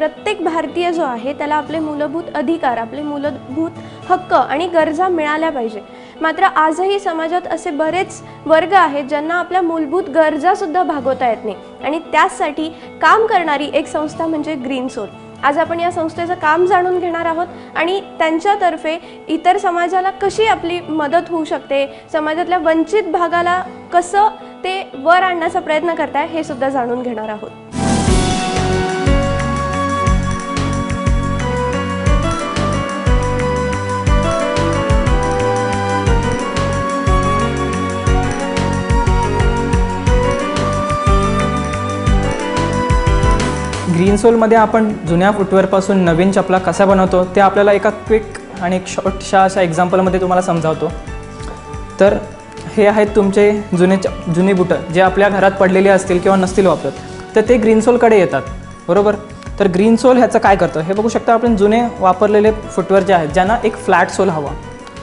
प्रत्येक भारतीय जो आहे त्याला आपले मूलभूत अधिकार आपले मूलभूत हक्क आणि गरजा मिळाल्या पाहिजे. मात्र आजही समाजात असे बरेच वर्ग आहेत ज्यांना आपल्या मूलभूत गरजासुद्धा भागवता येत नाही. आणि त्याचसाठी काम करणारी एक संस्था म्हणजे ग्रीन सोल आज आपण या संस्थेचं काम जाणून घेणार आहोत आणि त्यांच्यातर्फे इतर समाजाला कशी आपली मदत होऊ शकते समाजातल्या वंचित भागाला कसं ते वर आणण्याचा प्रयत्न करताय हे सुद्धा जाणून घेणार आहोत. ग्रीन सोलमध्ये आपण जुन्या फुटवेअरपासून नवीन चपला कसा बनवतो ते आपल्याला एका क्विक आणि एक शॉर्टशा अशा एक्झाम्पलमध्ये तुम्हाला समजावतो. तर हे आहेत तुमचे जुने च जुनी बुटं जे आपल्या घरात पडलेली असतील किंवा नसतील वापरत. तर ते ग्रीन सोलकडे येतात बरोबर? तर ग्रीन सोल ह्याचं काय करतं? हे बघू शकता आपण जुने वापरलेले फुटवेअर जे आहेत ज्यांना एक फ्लॅट सोल हवा.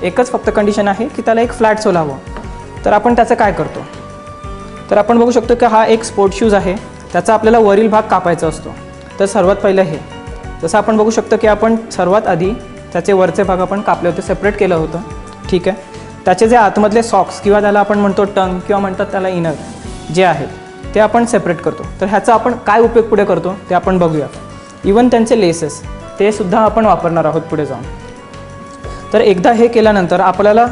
एकच फक्त कंडिशन आहे की त्याला एक फ्लॅट सोल हवं. तर आपण त्याचं काय करतो? तर आपण बघू शकतो की हा एक स्पोर्ट शूज आहे त्याचा आपल्याला वरील भाग कापायचा असतो. तर सर्वात पहिलं हे. जसं आपण बघू शकतो की आपण सर्वात आधी त्याचे वरचे भाग आपण कापले होते सेपरेट केलं होतं. ठीक आहे? त्याचे जे आतमधले सॉक्स किंवा त्याला आपण म्हणतो टंग किंवा म्हणतात त्याला इनर जे आहेत ते आपण सेपरेट करतो. तर ह्याचा आपण काय उपयोग पुढे करतो ते आपण बघूया. इवन त्यांचे लेसेस ते सुद्धा आपण वापरणार आहोत पुढे जाऊन. तर एकदा हे केल्यानंतर आपल्याला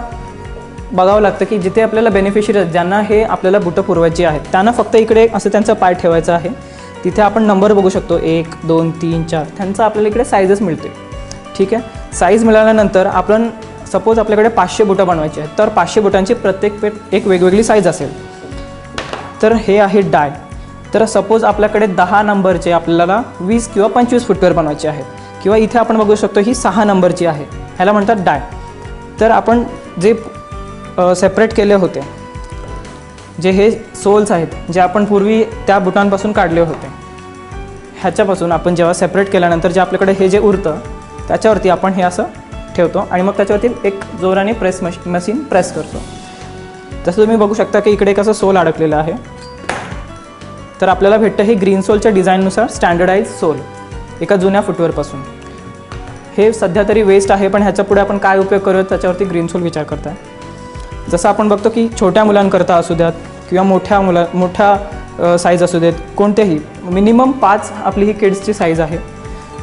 बघावं लागतं की जिथे आपल्याला बेनिफिशियरी आहेत ज्यांना हे आपल्याला बुटं पुरवायची आहेत त्यांना फक्त इकडे असं त्यांचं पाय ठेवायचं आहे. तिथे आपण नंबर बघू शकतो. एक दोन तीन चार. त्यांचा आपल्याला इकडे साईजच मिळते ठीक आहे? साईज मिळाल्यानंतर आपण सपोज आपल्याकडे पाचशे बुटं बनवायची आहेत. तर पाचशे बुटांची प्रत्येक पेट एक वेगवेगळी साईज असेल. तर हे आहे डाय तर सपोज आपल्याकडे दहा नंबरचे आपल्याला वीस किंवा पंचवीस फुटवर बनवायचे आहेत. किंवा इथे आपण बघू शकतो ही सहा नंबरची आहे. ह्याला म्हणतात डाय तर आपण जे सेपरेट केले होते जे हे सोल्स आहेत जे आपण पूर्वी त्या बुटांपासून काढले होते ह्याच्यापासून आपण जेव्हा सेपरेट केल्यानंतर जे आपल्याकडे हे जे उरतं त्याच्यावरती आपण हे असं ठेवतो आणि मग त्याच्यावरती एक जोराने प्रेस मश मशीन प्रेस करतो. तसं तुम्ही बघू शकता की इकडे एक असं सोल अडकलेलं आहे. तर आपल्याला भेटतं हे ग्रीन सोलच्या डिझाईननुसार स्टँडर्डाईज सोल एका जुन्या फुटवेअरपासून हे सध्या तरी वेस्ट आहे पण ह्याच्या पुढे आपण काय उपयोग करूयात त्याच्यावरती ग्रीन सोल विचार करताय. जसं आपण बघतो की छोट्या मुलांकरता असू द्यात किंवा मोठ्या मुला मोठ्या साईज असू देत कोणतेही. मिनिमम पाच आपली ही किड्सची साईज आहे.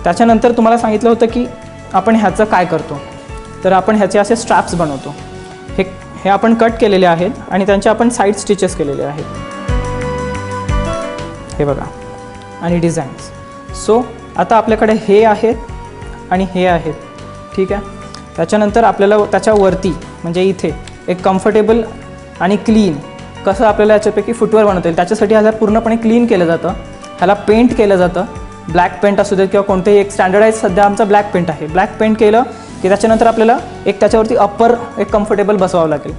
त्याच्यानंतर तुम्हाला सांगितलं होतं की आपण ह्याचं काय करतो? तर आपण ह्याचे असे स्ट्रॅप्स बनवतो. हे हे आपण कट केलेले आहेत आणि त्यांचे आपण साईड स्टिचेस केलेले आहेत. हे बघा. आणि डिझाईन्स सो आता आपल्याकडे हे आहेत आणि हे आहेत. ठीक आहे? त्याच्यानंतर आपल्याला त्याच्यावरती म्हणजे इथे एक कम्फर्टेबल आणि क्लीन कसं आपल्याला याच्यापैकी फुटवेअर बनवता येईल त्याच्यासाठी ह्याला पूर्णपणे क्लीन केलं जातं. ह्याला पेंट केलं जातं. ब्लॅक पेंट असू देत किंवा कोणतेही एक स्टँडर्डाईज सध्या आमचा ब्लॅक पेंट आहे. ब्लॅक पेंट केलं की त्याच्यानंतर आपल्याला एक त्याच्यावरती अप्पर एक कम्फर्टेबल बसवावं लागेल.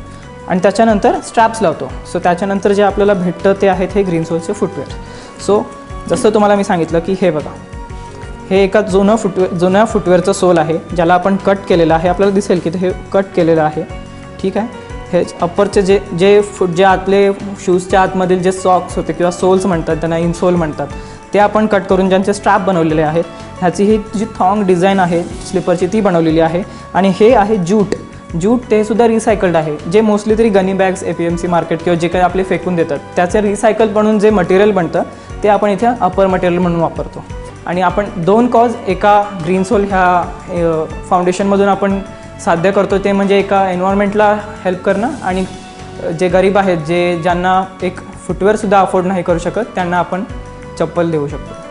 आणि त्याच्यानंतर स्ट्रॅप्स लावतो. सो त्याच्यानंतर जे आपल्याला भेटतं ते आहेत हे ग्रीन सोलचे फुटवेअर सो जसं तुम्हाला मी सांगितलं की हे बघा. हे एका जुनं फुटवे जुन्या फुटवेअरचं सोल आहे ज्याला आपण कट केलेलं आहे. आपल्याला दिसेल की हे कट केलेलं आहे. ठीक आहे? हे अप्परचे जे जे फुट जे आतले शूजच्या आतमधील जे सॉक्स होते किंवा सोल्स म्हणतात त्यांना इनसोल म्हणतात ते आपण कट करून ज्यांचे स्ट्रॅप बनवलेले आहेत ह्याची ही जी थॉंग डिझाईन आहे स्लिपरची ती बनवलेली आहे. आणि हे आहे ज्यूट जूट ते सुद्धा रिसायकल्ड आहे. जे मोस्टली तरी gunny bags A P M C market किंवा जे काही आपले फेकून देतात त्याचं रिसायकल बनून जे मटेरियल बनतं ते आपण इथे अपर मटेरियल म्हणून वापरतो. आणि आपण दोन कॉज एका ग्रीन सोल ह्या फाउंडेशनमधून आपण साध्य करतो ते म्हणजे एका एन्व्हायरमेंटला हेल्प करणं आणि जे गरीब आहेत जे ज्यांना एक फुटवेअरसुद्धा अफोर्ड नाही करू शकत त्यांना आपण चप्पल देऊ शकतो.